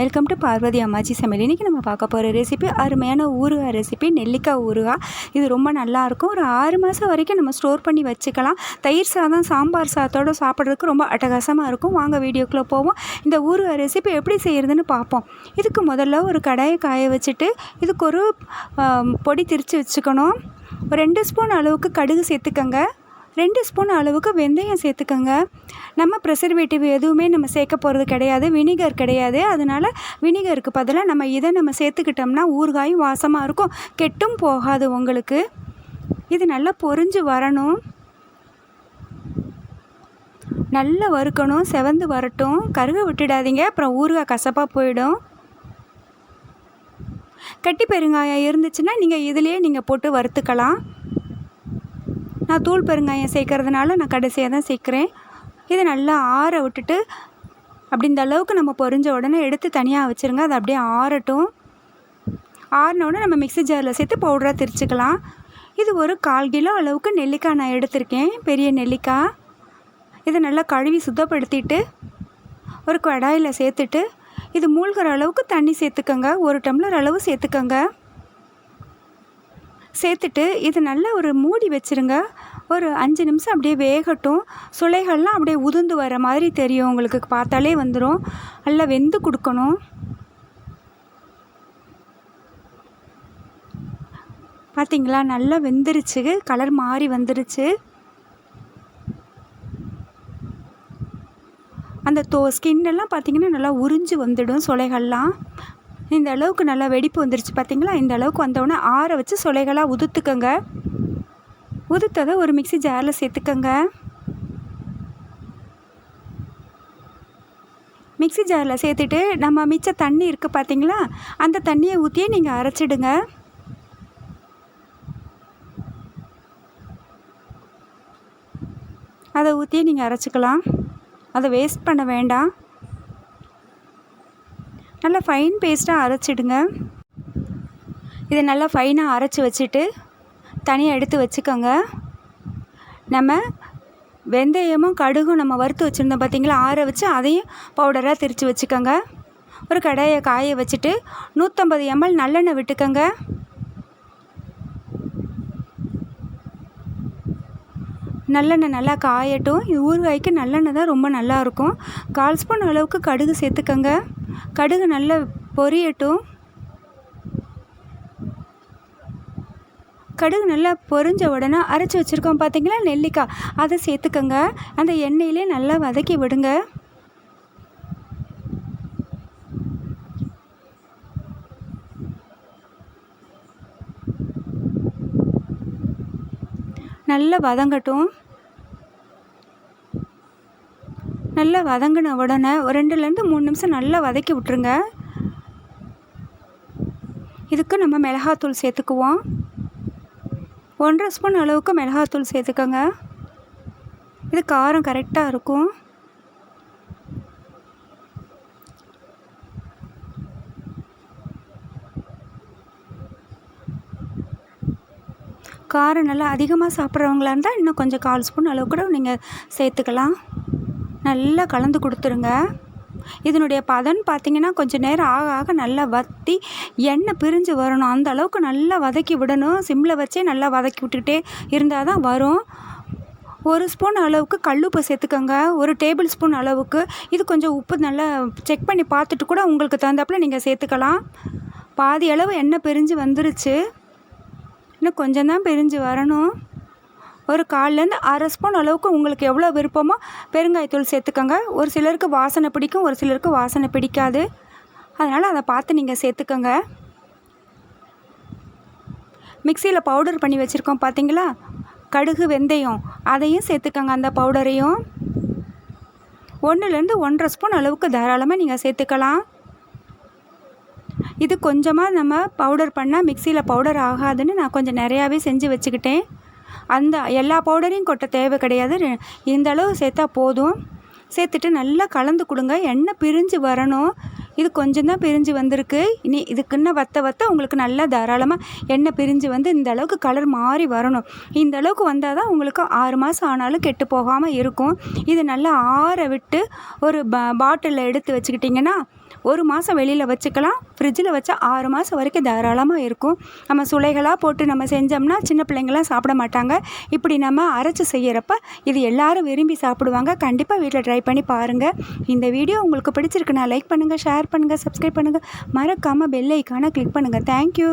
Welcome to Parvati அம்மாச்சி சமையல் இன்றைக்கி நம்ம பார்க்க போகிற ரெசிபி அருமையான ஊறுகாய் ரெசிபி நெல்லிக்காய் ஊறுகாய். இது ரொம்ப நல்லாயிருக்கும் ஒரு ஆறு மாதம் வரைக்கும் நம்ம ஸ்டோர் பண்ணி வச்சுக்கலாம். தயிர் சாதம் சாம்பார் சாதத்தோடு சாப்பிட்றதுக்கு ரொம்ப அட்டகாசமாக இருக்கும். வாங்க வீடியோக்குள்ளே போவோம். இந்த ஊறுகாய் ரெசிபி எப்படி செய்கிறதுன்னு பார்ப்போம். இதுக்கு முதல்ல ஒரு கடாயை காய வச்சுட்டு இதுக்கு ஒரு பொடி திரித்து வச்சுக்கணும். ஒரு ரெண்டு ஸ்பூன் அளவுக்கு கடுகு சேர்த்துக்கங்க. ரெண்டு ஸ்பூன் அளவுக்கு வெந்தயம் சேர்த்துக்கோங்க. நம்ம ப்ரெசர்வேட்டிவ் எதுவுமே நம்ம சேர்க்க போகிறது கிடையாது வினிகர் கிடையாது. அதனால் வினிகருக்கு பதிலாக நம்ம இதை நம்ம சேர்த்துக்கிட்டோம்னா ஊறுகாயும் வாசமாக இருக்கும். கெட்டும் போகாது உங்களுக்கு. இது நல்லா பொரிஞ்சு வரணும். நல்லா வறுக்கணும் செவந்து வரட்டும். கருக விட்டுடாதீங்க. அப்புறம் ஊறுகாய் கசப்பாக போயிடும். கட்டி பெருங்காயம் இருந்துச்சுன்னா நீங்கள் இதிலேயே நீங்கள் போட்டு வறுத்துக்கலாம். நான் தூள் பெருங்காயம் சேர்க்கறதுனால நான் கடைசியாக தான் சேர்க்குறேன். இதை நல்லா ஆற விட்டுட்டு அப்படி இந்த அளவுக்கு நம்ம பொரிஞ்ச உடனே எடுத்து தனியாக வச்சுருங்க. அது அப்படியே ஆறட்டும். ஆறின உடனே நம்ம மிக்ஸி ஜாரில் சேர்த்து பவுடராக திரிச்சுக்கலாம். இது ஒரு கால் கிலோ அளவுக்கு நெல்லிக்காய் நான் எடுத்திருக்கேன். பெரிய நெல்லிக்காய். இதை நல்லா கழுவி சுத்தப்படுத்திட்டு ஒரு கடாயில் சேர்த்துட்டு இது மூழ்கிற அளவுக்கு தண்ணி சேர்த்துக்கோங்க. ஒரு டம்ளர் அளவு சேர்த்துக்கோங்க. சேர்த்துட்டு இது நல்லா ஒரு மூடி வச்சுருங்க. ஒரு அஞ்சு நிமிஷம் அப்படியே வேகட்டும். சுளைகள்லாம் அப்படியே உதிர்ந்து வர மாதிரி தெரியும். உங்களுக்கு பார்த்தாலே வந்துடும் நல்லா வெந்து கொடுக்கணும். பார்த்தீங்களா? நல்லா வெந்துருச்சு. கலர் மாறி வந்துருச்சு. அந்த தோ ஸ்கின்னெல்லாம் பார்த்திங்கன்னா பார்த்தீங்கன்னா நல்லா உறிஞ்சு வந்துடும் சுளைகள்லாம். இந்த அளவுக்கு நல்லா வெடிப்பு வந்துருச்சு பார்த்தீங்களா இந்த அளவுக்கு வந்தவுடனே ஆற வச்சு சுளைகளாக உதுத்துக்கங்க. உதுத்ததை ஒரு மிக்ஸி ஜாரில் சேர்த்துக்கங்க. மிக்ஸி ஜாரில் சேர்த்துட்டு நம்ம மிச்ச தண்ணி இருக்குது பார்த்தீங்களா அந்த தண்ணியை ஊற்றியே நீங்கள் அரைச்சிடுங்க. அதை ஊற்றியே நீங்கள் அரைச்சிக்கலாம். அதை வேஸ்ட் பண்ண வேண்டாம். நல்லா ஃபைன் பேஸ்ட்டாக அரைச்சிடுங்க. இதை நல்லா ஃபைனாக அரைச்சி வச்சுட்டு தனியாக எடுத்து வச்சுக்கோங்க. நம்ம வெந்தயமும் கடுகும் நம்ம வறுத்து வச்சுருந்தோம் பார்த்தீங்களா ஆற வச்சு அதையும் பவுடராக திரித்து வச்சுக்கோங்க. ஒரு கடாயை காய வச்சுட்டு நூற்றம்பது எம்எல் நல்லெண்ணெய் விட்டுக்கோங்க. நல்லெண்ணெய் நல்லா காயட்டும். ஊறுகாய்க்கு நல்லெண்ணெய் தான் ரொம்ப நல்லா இருக்கும். கால் ஸ்பூன் அளவுக்கு கடுகு சேர்த்துக்கோங்க. கடுகு நல்லா பொரியட்டும். கடுகு நல்லா பொரிஞ்ச உடனே அரைச்சி வச்சுருக்கோம் பார்த்தீங்களா நெல்லிக்காய் அதை சேர்த்துக்கோங்க. அந்த எண்ணெயிலே நல்லா வதக்கி விடுங்க. நல்லா வதங்கட்டும். நல்லா வதங்கின உடனே ஒரு ரெண்டுலேருந்து மூணு நிமிஷம் நல்லா வதக்கி விட்ருங்க இதுக்கு நம்ம மிளகாத்தூள் சேர்த்துக்குவோம். ஒன்றரை ஸ்பூன் அளவுக்கு மிளகாத்தூள் சேர்த்துக்கோங்க. இது காரம் கரெக்டாக இருக்கும். காரம் நல்லா அதிகமாக சாப்பிட்றவங்களா இருந்தால் இன்னும் கொஞ்சம் கால் ஸ்பூன் அளவு கூட நீங்கள் சேர்த்துக்கலாம். நல்லா கலந்து கொடுத்துருங்க. இதனுடைய பதன் பார்த்தீங்கன்னா கொஞ்சம் நேரம் ஆக ஆக நல்லா வத்தி எண்ணெய் பிரிஞ்சு வரணும். அந்த அளவுக்கு நல்லா வதக்கி விடணும். சிம்மில் வச்சே நல்லா வதக்கி விட்டுக்கிட்டே இருந்தால் தான் வரும். ஒரு ஸ்பூன் அளவுக்கு கல்லுப்பு சேர்த்துக்கோங்க. ஒரு டேபிள் ஸ்பூன் அளவுக்கு. இது கொஞ்சம் உப்பு நல்லா செக் பண்ணி பார்த்துட்டு கூட உங்களுக்கு தகுந்தாப்புல நீங்கள் சேர்த்துக்கலாம். பாதி அளவு எண்ணெய் பிரிஞ்சு வந்துருச்சு. இன்னும் கொஞ்சம் தான் பிரிஞ்சு வரணும். ஒரு கால்லேருந்து அரை ஸ்பூன் அளவுக்கு உங்களுக்கு எவ்வளோ விருப்பமோ பெருங்காயத்தூள் சேர்த்துக்கோங்க. ஒரு சிலருக்கு வாசனை பிடிக்கும் ஒரு சிலருக்கு வாசனை பிடிக்காது. அதனால் அதை பார்த்து நீங்கள் சேர்த்துக்கோங்க. மிக்சியில் பவுடர் பண்ணி வச்சுருக்கோம் பார்த்தீங்களா கடுகு வெந்தயம் அதையும் சேர்த்துக்கோங்க அந்த பவுடரையும். ஒன்றுலேருந்து ஒன்றரை ஸ்பூன் அளவுக்கு தாராளமாக நீங்கள் சேர்த்துக்கலாம். இது கொஞ்சமாக நம்ம பவுடர் பண்ணால் மிக்சியில் பவுடர் ஆகாதுன்னு நான் கொஞ்சம் நிறையாவே செஞ்சு வச்சுக்கிட்டேன். அந்த எல்லா பவுடரையும் கொட்ட தேவை கிடையாது. இந்த அளவு சேர்த்தா போதும். சேர்த்துட்டு நல்லா கலந்து கொடுங்க. எண்ணெய் பிரிஞ்சு வரணும். இது கொஞ்சம் தான் பிரிஞ்சு வந்திருக்கு. இனி இதுக்கு இன்னும் வத்த வத்த உங்களுக்கு நல்லா தாராளமாக எண்ணெய் பிரிஞ்சு வந்து இந்த அளவுக்கு கலர் மாறி வரணும். இந்த அளவுக்கு வந்தால் தான் உங்களுக்கு ஆறு மாதம் ஆனாலும் கெட்டு போகாமல் இருக்கும். இது நல்லா ஆற விட்டு ஒரு ப பாட்டிலில் எடுத்து வச்சுக்கிட்டிங்கன்னா ஒரு மாதம் வெளியில் வச்சுக்கலாம். ஃப்ரிட்ஜில் வச்சா ஆறு மாதம் வரைக்கும் தாராளமாக இருக்கும். நம்ம சுளைகளாக போட்டு நம்ம செஞ்சோம்னா சின்ன பிள்ளைங்களாம் சாப்பிட மாட்டாங்க. இப்படி நம்ம அரைச்சி செய்கிறப்ப இது எல்லாரும் விரும்பி சாப்பிடுவாங்க. கண்டிப்பாக வீட்டில் ட்ரை பண்ணி பாருங்கள் இந்த வீடியோ உங்களுக்கு பிடிச்சிருக்குன்னா லைக் பண்ணுங்கள் ஷேர் பண்ணுங்கள் சப்ஸ்கிரைப் பண்ணுங்கள் மறக்காமல் பெல் ஐக்கானை கிளிக் பண்ணுங்கள் தேங்க்யூ